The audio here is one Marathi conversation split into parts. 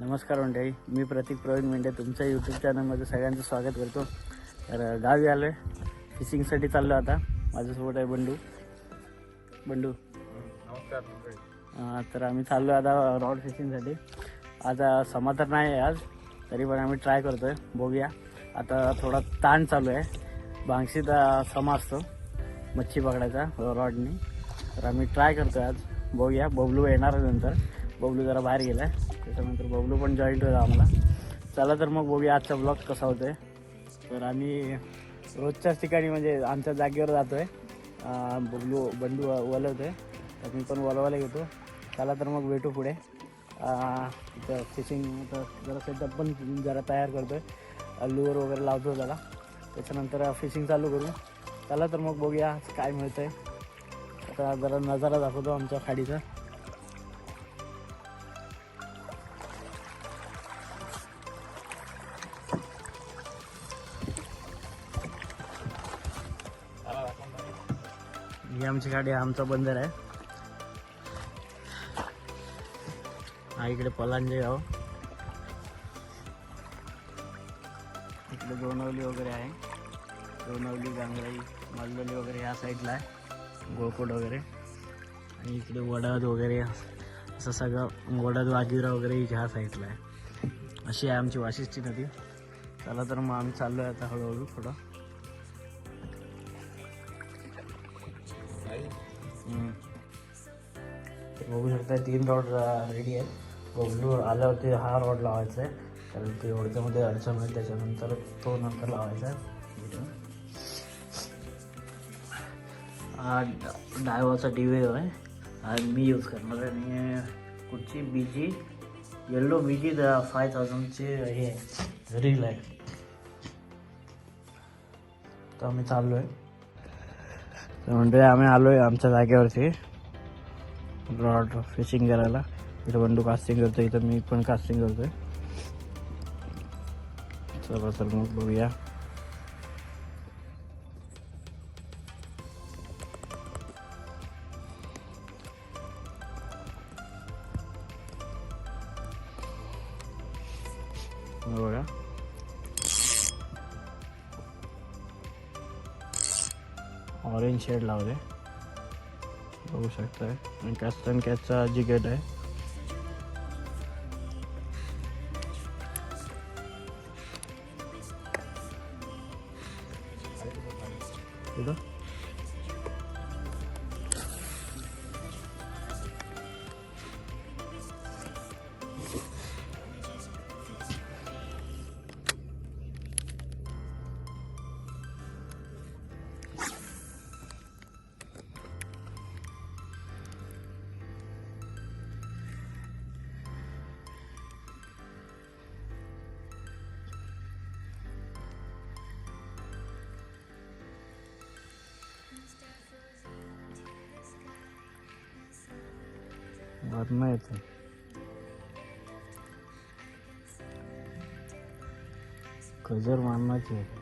नमस्कार मंडळी मी प्रतीक प्रवीण मेंढे तुमच्या यूट्यूब चॅनलमध्ये सगळ्यांचं स्वागत करतो. तर गावी आलो आहे फिशिंगसाठी चाललो आता. माझ्यासोबत आहे बंडू. बंडू. नमस्कार तर आम्ही चाललो आहे आता रॉड फिशिंगसाठी आज अ, समाधान नाही आहे आज तरी पण आम्ही ट्राय करतो आहे बघूया. आता थोडा ताण चालू आहे. बांगशीत समा असतो मच्छी पकडायचा रॉडनी तर आम्ही ट्राय करतो आज. बघूया. बबलू येणार आहे नंतर. बबलू जरा बाहेर गेला आहे त्याच्यानंतर बबलू पण जॉईंट होईल आम्हाला. चला तर मग बघूया आजचा ब्लॉग कसा होतोय. तर आम्ही रोजच्याच ठिकाणी म्हणजे आमच्या जागेवर जातोय. आहे बबलू बंडू वलवतोय. तर मी पण वलवायला घेतो चला तर मग भेटू पुढे. तर फिशिंग तर जरा सेटअप पण जरा तयार करतोय. लुअर वगैरे लावतो त्याला त्याच्यानंतर फिशिंग चालू करू. चला तर मग बघूया आज काय मिळतंय. आता जरा नजारा दाखवतो आमच्या खाडीचा. ही आमची गाडी आमचा बंदर आहे. हा इकडे पलांजे गाव. इकडे दोनवली वगैरे आहे. दोनवली गांगराई मालवली वगैरे ह्या साईडला आहे. गोकुड वगैरे. आणि इकडे वडाद वगैरे असं सगळं वडाद वागिरा वगैरे ह्या साईडला आहे. अशी आहे आमची वाशिष्ठी नदी. चला तर मग आम्ही चाललो आहे आता हळूहळू थोडं बघू शकता तीन रॉड रेडी आहेत. बबलू आल्यावरती हा रॉड लावायचा आहे. कारण ते ओढक्यामध्ये अडचण होईल त्याच्यानंतर तो नंतर लावायचा आहे. हा ड- डायवाचा डिवे आहे. हा मी यूज करणार आहे. आणि कुठची? बीजी येल्लो बीजी फाय थाउजंडचे हे आहे. रील आहे. तर आम्ही चाललो आहे म्हणजे आम्ही आलो आहे आमच्या जागेवरती. रॉड फिशिंग करायला. इथं बंडू कास्टिंग करतो इथं मी पण कास्टिंग करतोय. चला तर मग बघूया. शेड लावले. बघू शकताय. आणि कॅस्टन कॅचचा जिकेट आहे. भरणं येते. गजर मारण्याची.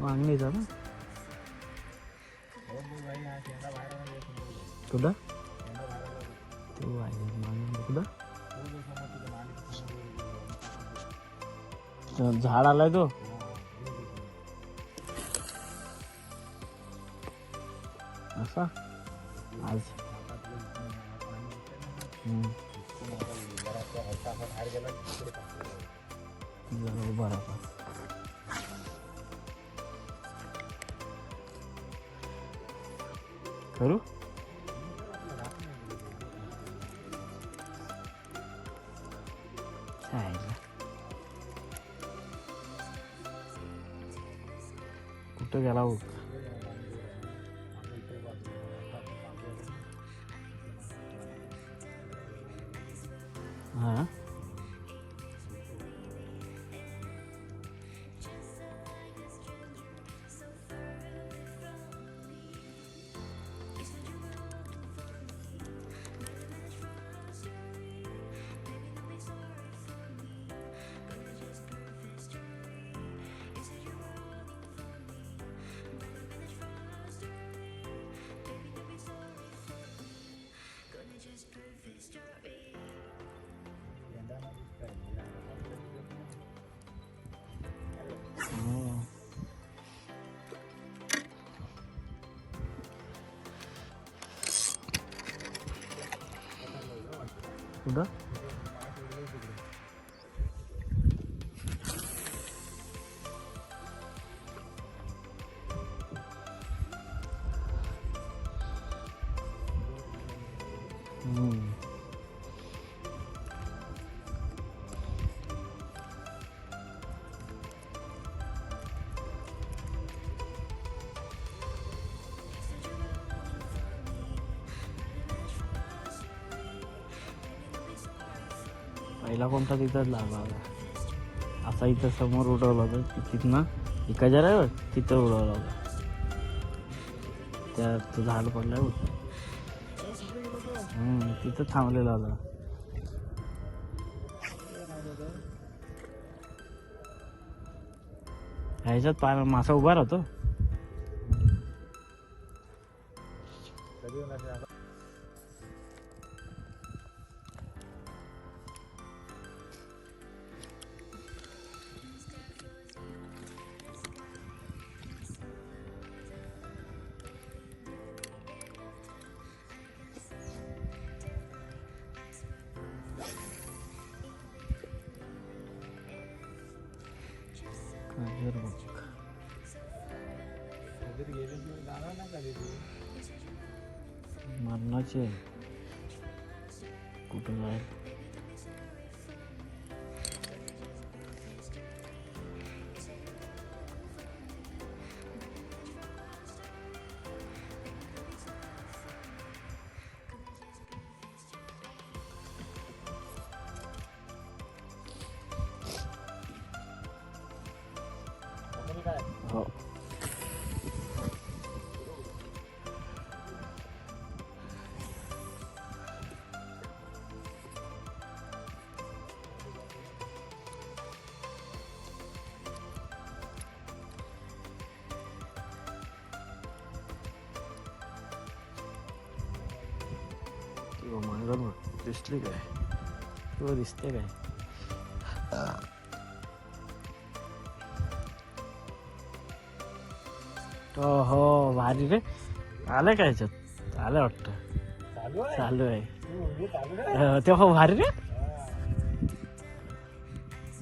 वांगणीचा ना कुठं? तो आहे मागं कुठं? झाड आलाय तो. असा? आज. हम्म. जरा उभा राहा करू कुठं पहिला कोणता तिथंच लागला होता. असा इथं समोर उडवला होता. तिथनं इकडच्या रे तिथं उडवला होता. त्या झाड पडलं होतं. तिथं थांबलेला होता. ह्याच्यात पा मासा उभा राहतो. मरणाचे आहे. किंवा मांगर बघ दिसली काय? किंवा दिसते काय? हो भारी रे. आलं काय याच्यात? आलं वाटतं. चालू आहे. अं, हो, तेव्हा भारी रे?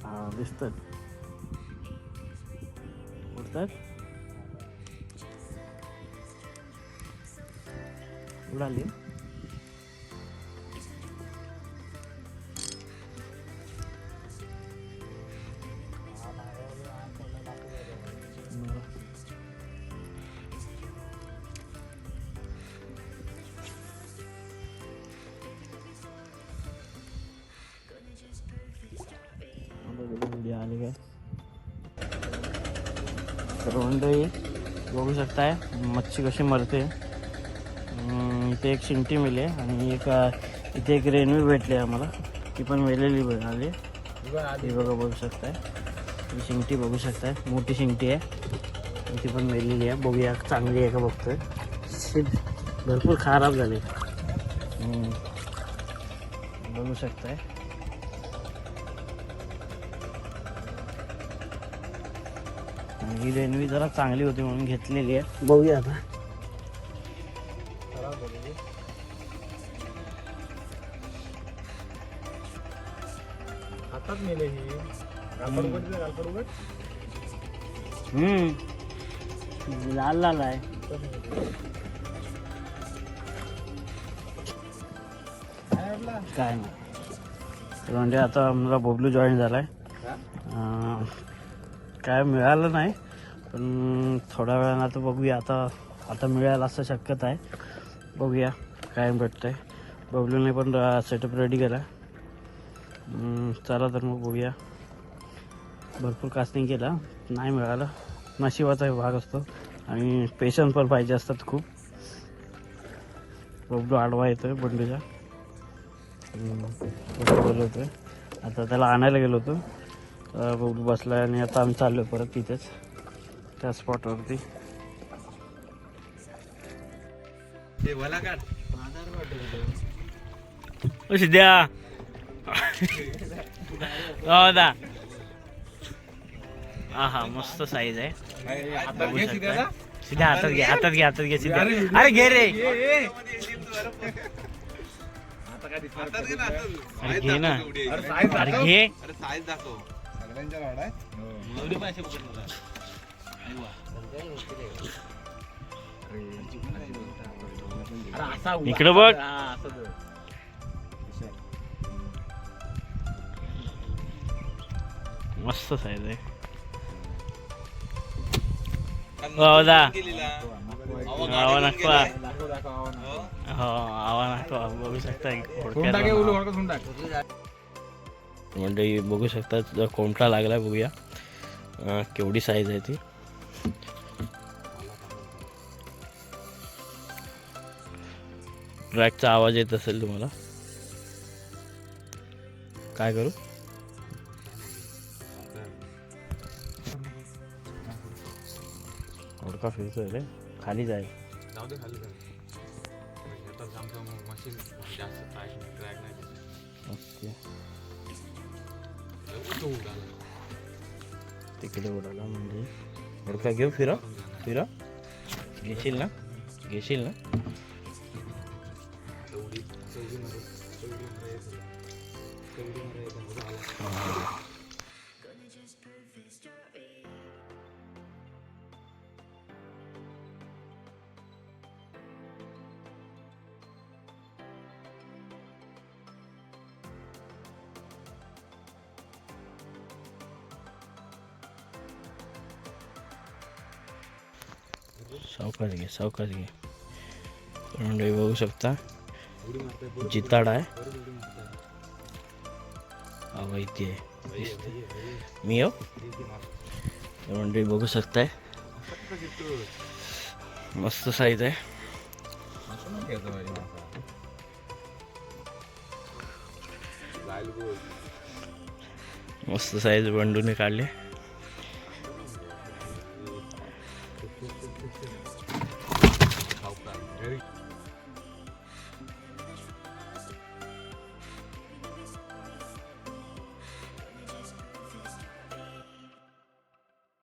हा दिसत उडतात? उडाली? आली काय तर मंडळी बघू शकताय मच्छी कशी मरते. इथे एक शिंटी मिळली आणि एक इथे एक रेनवी भेटली आहे आम्हाला. ती पण मेलेली आली ती बघा बघू शकताय. ही शिंगटी बघू शकताय. मोठी शिंगटी आहे. ती पण मेलेली आहे. बघूया चांगली आहे का बघतोय. भरपूर खराब झाली. बघू शकताय. ही रेनवी जरा चांगली होती म्हणून घेतलेली आहे. बघूया आता. हातात नेले ही. हम्म. लाल लाल आहे. काय नाही. म्हणजे आता आम्हाला बबलू जॉईन झालाय. काय मिळालं नाही. पण थोड्या वेळानं आता बघूया. आता आता मिळालं असं शक्यता आहे. बघूया काय भेटतंय. बबलूने पण सेटअप रेडी केला. चला तर मग बघूया. भरपूर कास्टिंग केला. नाही मिळालं. नशिबाचा भाग असतो. आणि पेशन्स पण पाहिजे असतात खूप. बबलू आडवा येतोय बंडूचा. बबलू आहे आता त्याला आणायला गेलो होतो. बबलू बसला आणि आता आम्ही चाललो परत तिथेच. त्या स्पॉटवरती ते भला काढ. ओ सिद्ध्या हो दा. हा हा मस्त साईज आहे. बघू शकताय. सिद्ध्या हातात घे हातात घे हातात घे सिद्ध्या अरे, घे रे. अरे घे ना. अरे साईज अरे दाखव. घे. इकडं बघ. हा. मस्त साईज आहे आणि हो, आवा नाकवा. आवा. हो. हो बघू शकता हे. मंडळी बघू शकता कोणता लागलाय बघूया केवढी साईज आहे ती ट्रॅकचा आवाज येत असेल तुम्हाला. काय करू? हुडका फिरतोय रे. खाली जाईल जाऊ दे खाली मशीन जास्त नाही. ओके. तिकडे उडाला म्हणजे? हुडका घेऊ फिरा फिरा घेशील ना घेशील ना सावकाश घे सावकाश घे. मंडळी बघू शकता. जिताड आहे. माहिती आहे. मी हो? मंडळी बघू शकताय. मस्त साईज आहे. मस्त साईज बंडूने काढले.